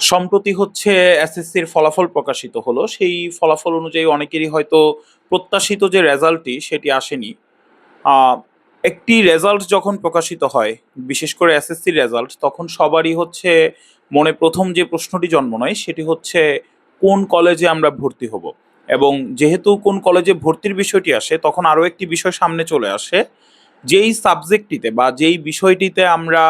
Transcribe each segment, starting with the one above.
সম্প্রতি হচ্ছে এসএসসির ফলাফল প্রকাশিত হলো। সেই ফলাফল অনুযায়ী অনেকেরই হয়তো প্রত্যাশিত যে রেজাল্টটি, সেটি আসেনি। একটি রেজাল্ট যখন প্রকাশিত হয়, বিশেষ করে এসএসসির রেজাল্ট, তখন সবারই হচ্ছে মনে প্রথম যে প্রশ্নটি জন্ম নেয়, সেটি হচ্ছে কোন কলেজে আমরা ভর্তি হব? এবং যেহেতু কোন কলেজে ভর্তির বিষয়টি আসে, তখন আরও একটি বিষয় সামনে চলে আসে। যেই সাবজেক্টটিতে বা যেই বিষয়টিতে আমরা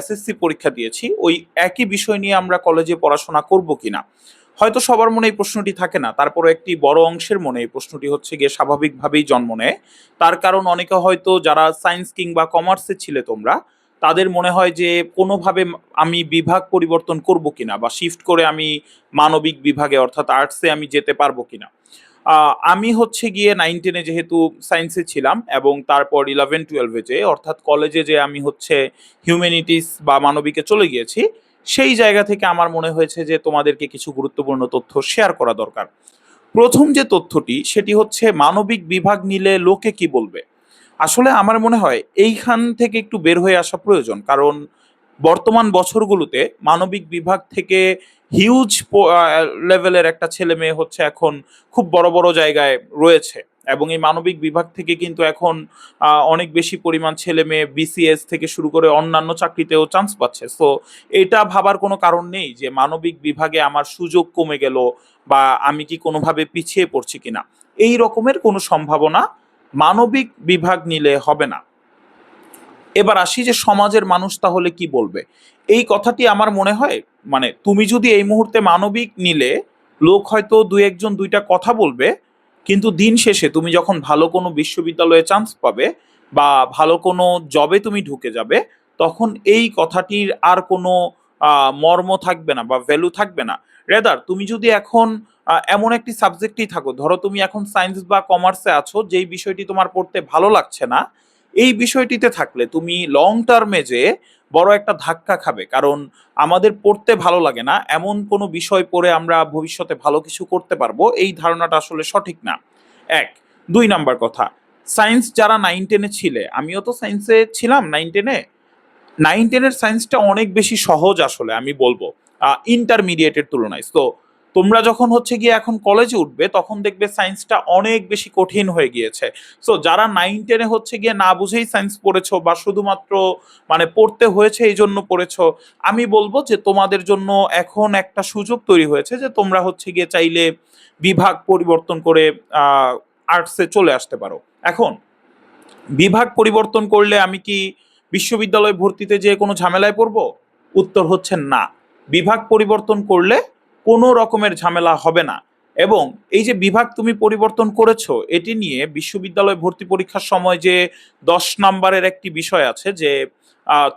এসএসসি পরীক্ষা দিয়েছি, ওই একই বিষয় নিয়ে আমরা কলেজে পড়াশোনা করব কিনা? হয়তো সবার মনে এই প্রশ্নটি থাকে না তারপরে একটি বড় অংশের মনে এই প্রশ্নটি হচ্ছে গিয়ে স্বাভাবিকভাবেই জন্ম নেয়। তার কারণ অনেকে হয়তো যারা সায়েন্স কিংবা কমার্সে ছিলে তোমরা, তাদের মনে হয় যে কোনোভাবে আমি বিভাগ পরিবর্তন করব কিনা বা শিফট করে আমি মানবিক বিভাগে অর্থাৎ আর্টসে আমি যেতে পারব কিনা। আমি হচ্ছে গিয়ে নাইন টেনে যেহেতু সায়েন্সে ছিলাম এবং তারপর ইলেভেন টুয়েলভে যে, অর্থাৎ কলেজে যে আমি হচ্ছে হিউম্যানিটিস বা মানবিকে চলে গিয়েছি, সেই জায়গা থেকে আমার মনে হয়েছে যে তোমাদেরকে কিছু গুরুত্বপূর্ণ তথ্য শেয়ার করা দরকার। প্রথম যে তথ্যটি, সেটি হচ্ছে মানবিক বিভাগ নিলে লোকে কি বলবে? আসলে আমার মনে হয় এইখান থেকে একটু বের হয়ে আসা প্রয়োজন, কারণ বর্তমান বছরগুলোতে মানবিক বিভাগ থেকে হিউজ লেভেলের একটা ছেলে মেয়ে হচ্ছে এখন খুব বড় বড় জায়গায় রয়েছে। এবং এই মানবিক বিভাগ থেকে কিন্তু এখন অনেক বেশি পরিমাণ ছেলে মেয়ে বিসিএস থেকে শুরু করে অন্যান্য চাকরিতেও চান্স পাচ্ছে। সো এটা ভাবার কোনো কারণ নেই যে মানবিক বিভাগে আমার সুযোগ কমে গেল বা আমি কি কোনোভাবে পিছিয়ে পড়ছি কিনা। এই রকমের কোনো সম্ভাবনা মানবিক বিভাগ নিলে হবে না। এবার আসি যে সমাজের মানুষ তাহলে কি বলবে? এই কথাটি আমার মনে হয় মানে তুমি যদি এই মুহূর্তে মানবিক নিলে, লোক হয়তো দুই একজন দুইটা কথা বলবে, কিন্তু দিন শেষে তুমি যখন ভালো কোনো বিশ্ববিদ্যালয়ে চান্স পাবে বা ভালো কোনো জবে তুমি ঢুকে যাবে, তখন এই কথাটির আর কোনো মর্ম থাকবে না বা ভ্যালু থাকবে না। রেদার তুমি যদি এখন এমন একটি সাবজেক্টই থাকো, ধরো তুমি এখন সায়েন্স বা কমার্সে আছো, যেই বিষয়টি তোমার পড়তে ভালো লাগছে না এই বিষয়টিতে থাকলে তুমি লং টার্মে যে বড় একটা ধাক্কা খাবে, কারণ আমাদের পড়তে ভালো লাগে না, এমন কোনো বিষয় পড়ে আমরা ভবিষ্যতে ভালো কিছু করতে পারব, এই ধারণাটা আসলে সঠিক না। এক, দুই নাম্বার কথা সায়েন্স যারা নাইন টেনে ছিলে, আমিও তো সায়েন্সে ছিলাম নাইন টেনে নাইন টেনের সায়েন্সটা অনেক বেশি সহজ আসলে আমি বলব ইন্টারমিডিয়েটের তুলনায়। তো তোমরা যখন হচ্ছে গিয়ে এখন কলেজে উঠবে, তখন দেখবে সায়েন্সটা অনেক বেশি কঠিন হয়ে গিয়েছে। সো যারা নাইন টেনে হচ্ছে গিয়ে না বুঝেই সায়েন্স পড়েছো বা শুধুমাত্র মানে পড়তে হয়েছে এই জন্য পড়েছো, আমি বলব যে তোমাদের জন্য এখন একটা সুযোগ তৈরি হয়েছে যে তোমরা হচ্ছে গিয়ে চাইলে বিভাগ পরিবর্তন করে আর্টসে চলে আসতে পারো। এখন, বিভাগ পরিবর্তন করলে আমি কি বিশ্ববিদ্যালয় ভর্তিতে যে কোনো ঝামেলায় পড়ব? উত্তর হচ্ছে না। বিভাগ পরিবর্তন করলে কোনো রকমের ঝামেলা হবে না। এবং এই যে বিভাগ তুমি পরিবর্তন করেছ, এটি নিয়ে বিশ্ববিদ্যালয় ভর্তি পরীক্ষার সময় যে দশ নাম্বারের একটি বিষয় আছে যে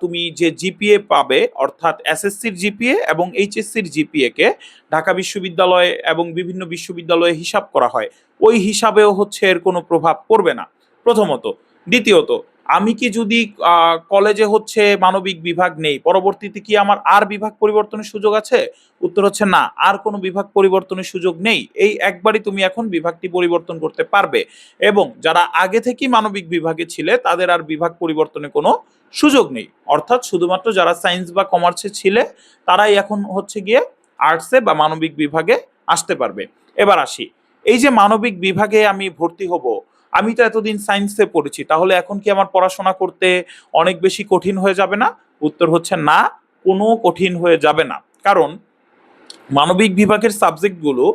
তুমি যে জিপিএ পাবে, অর্থাৎ এসএসসির জিপিএ এবং এইচএসসির জিপিএ কে ঢাকা বিশ্ববিদ্যালয় এবং বিভিন্ন বিশ্ববিদ্যালয়ে হিসাব করা হয়। ওই হিসাবেও হচ্ছে এর কোনো প্রভাব পড়বে না। প্রথমত। দ্বিতীয়ত আমি কি যদি কলেজে হচ্ছে মানবিক বিভাগ নেই, পরবর্তীতে কি আমার আর বিভাগ পরিবর্তনের সুযোগ আছে? উত্তর হচ্ছে না, আর কোনো বিভাগ পরিবর্তনের সুযোগ নেই। এই একবারই তুমি এখন বিভাগটি পরিবর্তন করতে পারবে এবং যারা আগে থেকেই মানবিক বিভাগে ছিলে, তাদের আর বিভাগ পরিবর্তনের কোনো সুযোগ নেই। অর্থাৎ শুধুমাত্র যারা সায়েন্স বা কমার্সে ছিলে, তারাই এখন হচ্ছে গিয়ে আর্টসে বা মানবিক বিভাগে আসতে পারবে। এবার আসি, এই যে মানবিক বিভাগে আমি ভর্তি হব আমি তো এতদিন সায়েন্সে পড়েছি, তাহলে এখন কি আমার পড়াশোনা করতে অনেক বেশি কঠিন হয়ে যাবে না? উত্তর হচ্ছে না, কোনো কঠিন হয়ে যাবে না। কারণ মানবিক বিভাগের সাবজেক্টগুলো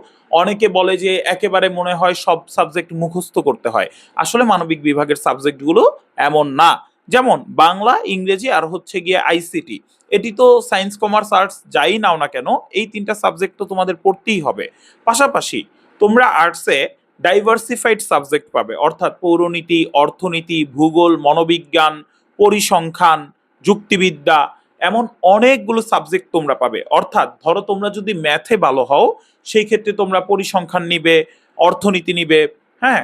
অনেকে বলে যে একেবারে মনে হয় সব সাবজেক্ট মুখস্থ করতে হয়। আসলে মানবিক বিভাগের সাবজেক্টগুলো এমন না। যেমন বাংলা, ইংরেজি আর হচ্ছে গিয়ে আইসিটি এটি তো সায়েন্স কমার্স আর্টস যাই নাও না কেন, এই তিনটা সাবজেক্ট তো তোমাদের পড়তেই হবে। পাশাপাশি তোমরা আর্টসে ডাইভার্সিফাইড সাবজেক্ট পাবে। অর্থাৎ পৌরনীতি, অর্থনীতি, ভূগোল, মনোবিজ্ঞান, পরিসংখ্যান, যুক্তিবিদ্যা, এমন অনেকগুলো সাবজেক্ট তোমরা পাবে। অর্থাৎ ধরো তোমরা যদি ম্যাথে ভালো হও, সেই ক্ষেত্রে তোমরা পরিসংখ্যান নিবে, অর্থনীতি নিবে হ্যাঁ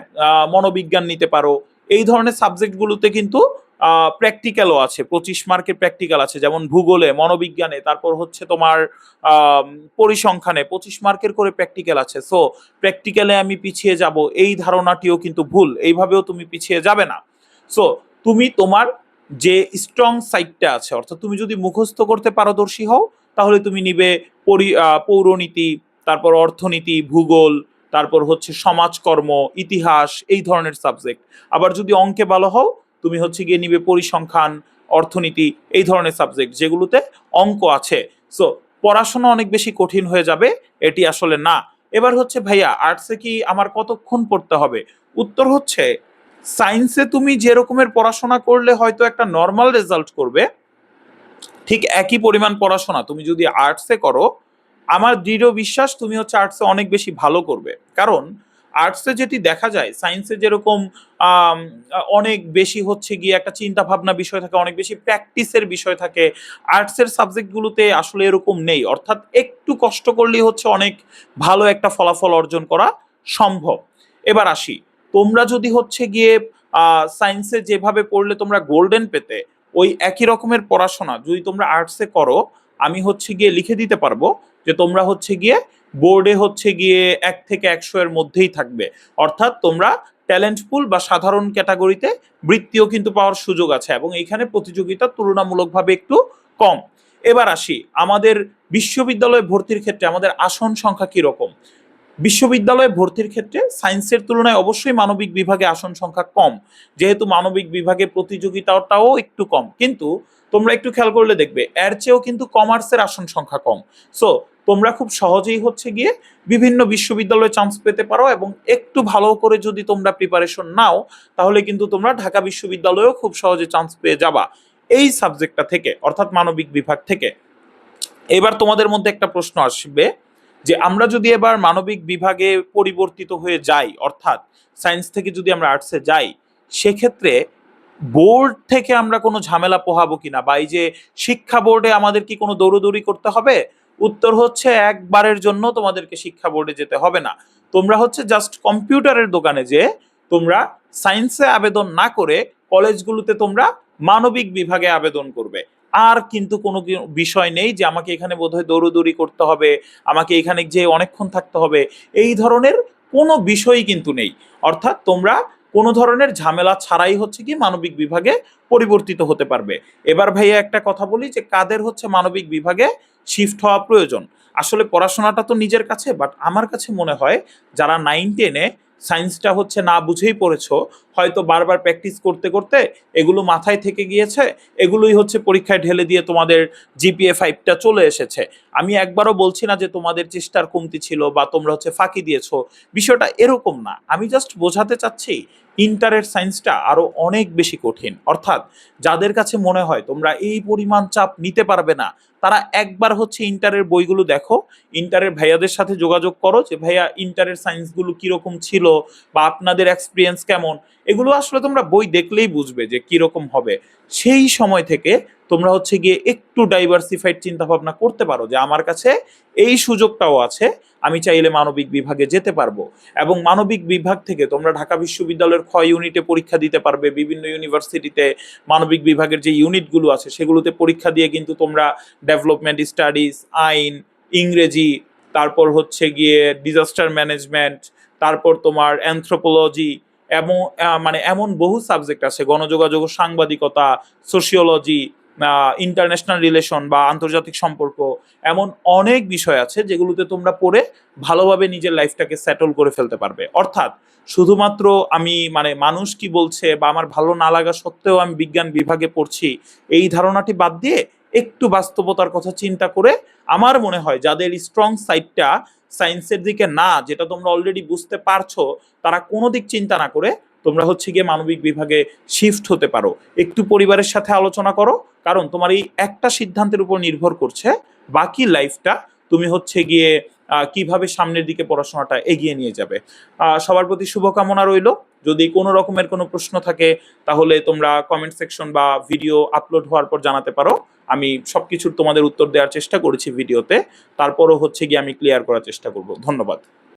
মনোবিজ্ঞান নিতে পারো। এই ধরনের সাবজেক্টগুলোতে কিন্তু প্র্যাকটিক্যালও আছে, পঁচিশ মার্কের প্র্যাকটিক্যাল আছে, যেমন ভূগোলে, মনোবিজ্ঞানে, তারপর হচ্ছে তোমার পরিসংখ্যানে, পঁচিশ মার্কের করে প্র্যাকটিক্যাল আছে। সো প্র্যাকটিক্যালে আমি পিছিয়ে যাব, এই ধারণাটিও কিন্তু ভুল, এইভাবেও তুমি পিছিয়ে যাবে না। সো তুমি তোমার যে স্ট্রং সাইডটা আছে, অর্থাৎ তুমি যদি মুখস্থ করতে পারদর্শী হও, তাহলে তুমি নিবে পরি পৌরনীতি, তারপর অর্থনীতি, ভূগোল, তারপর হচ্ছে সমাজকর্ম, ইতিহাস, এই ধরনের সাবজেক্ট আবার যদি অঙ্কে ভালো হও তুমি হচ্ছে গিয়ে নিবে পরিসংখ্যান, অর্থনীতি, এই ধরনের সাবজেক্ট যেগুলোতে অঙ্ক আছে। সো পড়াশোনা অনেক বেশি কঠিন হয়ে যাবে, এটি আসলে না। এবার হচ্ছে, ভাইয়া আর্টসে কি আমার কতক্ষণ পড়তে হবে? উত্তর হচ্ছে সায়েন্সে তুমি যে রকমের পড়াশোনা করলে হয়তো একটা নর্মাল রেজাল্ট করবে। ঠিক একই পরিমাণ পড়াশোনা তুমি যদি আর্টসে করো, আমার দৃঢ় বিশ্বাস তুমি হচ্ছে আর্টসে অনেক বেশি ভালো করবে। কারণ আর্টসে যেটি দেখা যায় সায়েন্সে যেরকম অনেক বেশি হচ্ছে গিয়ে একটা চিন্তা ভাবনা বিষয় থাকে, অনেক বেশি প্র্যাকটিসের বিষয় থাকে আর্টসের সাবজেক্টগুলোতে আসলে এরকম নেই। অর্থাৎ একটু কষ্ট করলেই হচ্ছে অনেক ভালো একটা ফলাফল অর্জন করা সম্ভব। এবার আসি, তোমরা যদি হচ্ছে গিয়ে সায়েন্সে যেভাবে পড়লে তোমরা গোল্ডেন পেতে, ওই একই রকমের পড়াশোনা যদি তোমরা আর্টসে করো আমি হচ্ছে গিয়ে লিখে দিতে পারব যে তোমরা হচ্ছে গিয়ে বোর্ডে হচ্ছে গিয়ে এক থেকে একশো এর মধ্যেই থাকবে। অর্থাৎ তোমরা ট্যালেন্টফুল বা সাধারণ ক্যাটাগরিতে বৃত্তিও কিন্তু পাওয়ার সুযোগ আছে এবং এখানে প্রতিযোগিতা তুলনামূলকভাবে একটু কম। এবার আসি, আমাদের বিশ্ববিদ্যালয়ে ভর্তির ক্ষেত্রে আমাদের আসন সংখ্যা কি রকম বিশ্ববিদ্যালয়ে ভর্তির ক্ষেত্রে সায়েন্সের তুলনায় অবশ্যই মানবিক বিভাগে আসন সংখ্যা কম। যেহেতু মানবিক বিভাগে প্রতিযোগিতাটাও একটু কম। কিন্তু তোমরা একটু খেয়াল করলে দেখবে, এর চেয়েও কিন্তু কমার্সের আসন সংখ্যা কম। সো তোমরা খুব সহজেই হচ্ছে গিয়ে বিভিন্ন বিশ্ববিদ্যালয়ে চান্স পেতে পারো এবং একটু ভালো করে যদি তোমরা প্রিপারেশন নাও, তাহলে কিন্তু তোমরা ঢাকা বিশ্ববিদ্যালয়েও খুব সহজে চান্স পেয়ে যাবা এই সাবজেক্টটা থেকে, অর্থাৎ মানবিক বিভাগ থেকে। এবার তোমাদের মধ্যে একটা প্রশ্ন আসবে যে, আমরা যদি এবার মানবিক বিভাগে পরিবর্তিত হয়ে যাই, অর্থাৎ সায়েন্স থেকে যদি আমরা আর্টসে যাই, সেক্ষেত্রে বোর্ড থেকে আমরা কোনো ঝামেলা পোহাবো কিনা বা এই যে শিক্ষা বোর্ডে আমাদের কি কোনো দৌড়দৌড়ি করতে হবে? উত্তর হচ্ছে একবারের জন্য তোমাদেরকে শিক্ষা বোর্ডে যেতে হবে না। তোমরা হচ্ছে জাস্ট কম্পিউটারের দোকানে যে তোমরা সায়েন্সে আবেদন না করে কলেজগুলোতে তোমরা মানবিক বিভাগে আবেদন করবে। আর কিন্তু কোনো বিষয় নেই যে আমাকে এখানে বোধহয় দৌড়দৌড়ি করতে হবে, আমাকে এখানে যে অনেকক্ষণ থাকতে হবে। এই ধরনের কোনো বিষয়ই কিন্তু নেই। অর্থাৎ তোমরা কোনো ধরনের ঝামেলা ছাড়াই হচ্ছে কি মানবিক বিভাগে পরিবর্তিত হতে পারবে। এবার ভাইয়া একটা কথা বলি যে কাদের হচ্ছে মানবিক বিভাগে শিফট হওয়া প্রয়োজন? আসলে পড়াশোনাটা তো নিজের কাছে বাট আমার কাছে মনে হয় যারা নাইন টেনে সায়েন্সটা হচ্ছে না বুঝেই পড়েছো, হয়তো বারবার প্র্যাকটিস করতে করতে এগুলো মাথায় থেকে গিয়েছে, এগুলোই হচ্ছে পরীক্ষায় ঢেলে দিয়ে তোমাদের জিপিএ ফাইভটা চলে এসেছে। আমি একবারও বলছি না যে তোমাদের চেষ্টার কমতি ছিল বা তোমরা হচ্ছে ফাঁকি দিয়েছ, বিষয়টা এরকম না। আমি জাস্ট বোঝাতে চাচ্ছি ইন্টারের সায়েন্সটা আরও অনেক বেশি কঠিন। অর্থাৎ যাদের কাছে মনে হয় তোমরা এই পরিমাণ চাপ নিতে পারবে না, তারা একবার হচ্ছে ইন্টারের বইগুলো দেখো। ইন্টারের ভাইয়াদের সাথে যোগাযোগ করো যে, ভাইয়া, ইন্টারের সায়েন্সগুলো কীরকম ছিল বা আপনাদের এক্সপিরিয়েন্স কেমন? এগুলো আসলে তোমরা বই দেখলেই বুঝবে যে কীরকম হবে। সেই সময় থেকে তোমরা হচ্ছে গিয়ে একটু ডাইভার্সিফাইড চিন্তা ভাবনা করতে পারো যে আমার কাছে এই সুযোগটাও আছে, আমি চাইলে মানবিক বিভাগে যেতে পারব। এবং মানবিক বিভাগ থেকে তোমরা ঢাকা বিশ্ববিদ্যালয়ের ক্ষয় ইউনিটে পরীক্ষা দিতে পারবে, বিভিন্ন ইউনিভার্সিটিতে মানবিক বিভাগের যে ইউনিটগুলো আছে সেগুলোতে পরীক্ষা দিয়ে কিন্তু তোমরা ডেভেলপমেন্ট স্টাডিজ আইন, ইংরেজি, তারপর হচ্ছে গিয়ে ডিজাস্টার ম্যানেজমেন্ট তারপর তোমার অ্যানথ্রোপোলজি এমন মানে এমন বহু সাবজেক্ট আছে, গণযোগাযোগ সাংবাদিকতা সোশিওলজি ইন্টারন্যাশনাল রিলেশন বা আন্তর্জাতিক সম্পর্ক এমন অনেক বিষয় আছে যেগুলোতে তোমরা পড়ে ভালোভাবে নিজের লাইফটাকে সেটল করে ফেলতে পারবে। অর্থাৎ শুধুমাত্র আমি মানে মানুষ কি বলছে বা আমার ভালো না লাগা সত্ত্বেও আমি বিজ্ঞান বিভাগে পড়ছি, এই ধারণাটি বাদ দিয়ে একটু বাস্তবতার কথা চিন্তা করে আমার মনে হয় যাদের স্ট্রং সাইডটা সায়েন্সের দিকে না, যেটা তোমরা অলরেডি বুঝতে পারছ, তারা কোনো দিক চিন্তা না করে তোমরা হচ্ছে গিয়ে মানবিক বিভাগে শিফট হতে পারো। একটু পরিবারের সাথে আলোচনা করো, কারণ তোমার এই একটা সিদ্ধান্তের উপর নির্ভর করছে, বাকি লাইফটা তুমি হচ্ছে গিয়ে কীভাবে সামনের দিকে পড়াশোনাটা এগিয়ে নিয়ে যাবে। সবার প্রতি শুভকামনা রইল। যদি কোনো রকমের কোনো প্রশ্ন থাকে, তাহলে তোমরা কমেন্ট সেকশন বা ভিডিও আপলোড হওয়ার পর জানাতে পারো। আমি সবকিছুর তোমাদের উত্তর দেওয়ার চেষ্টা করেছি ভিডিওতে তারপরও হচ্ছে গিয়ে আমি ক্লিয়ার করার চেষ্টা করব। ধন্যবাদ।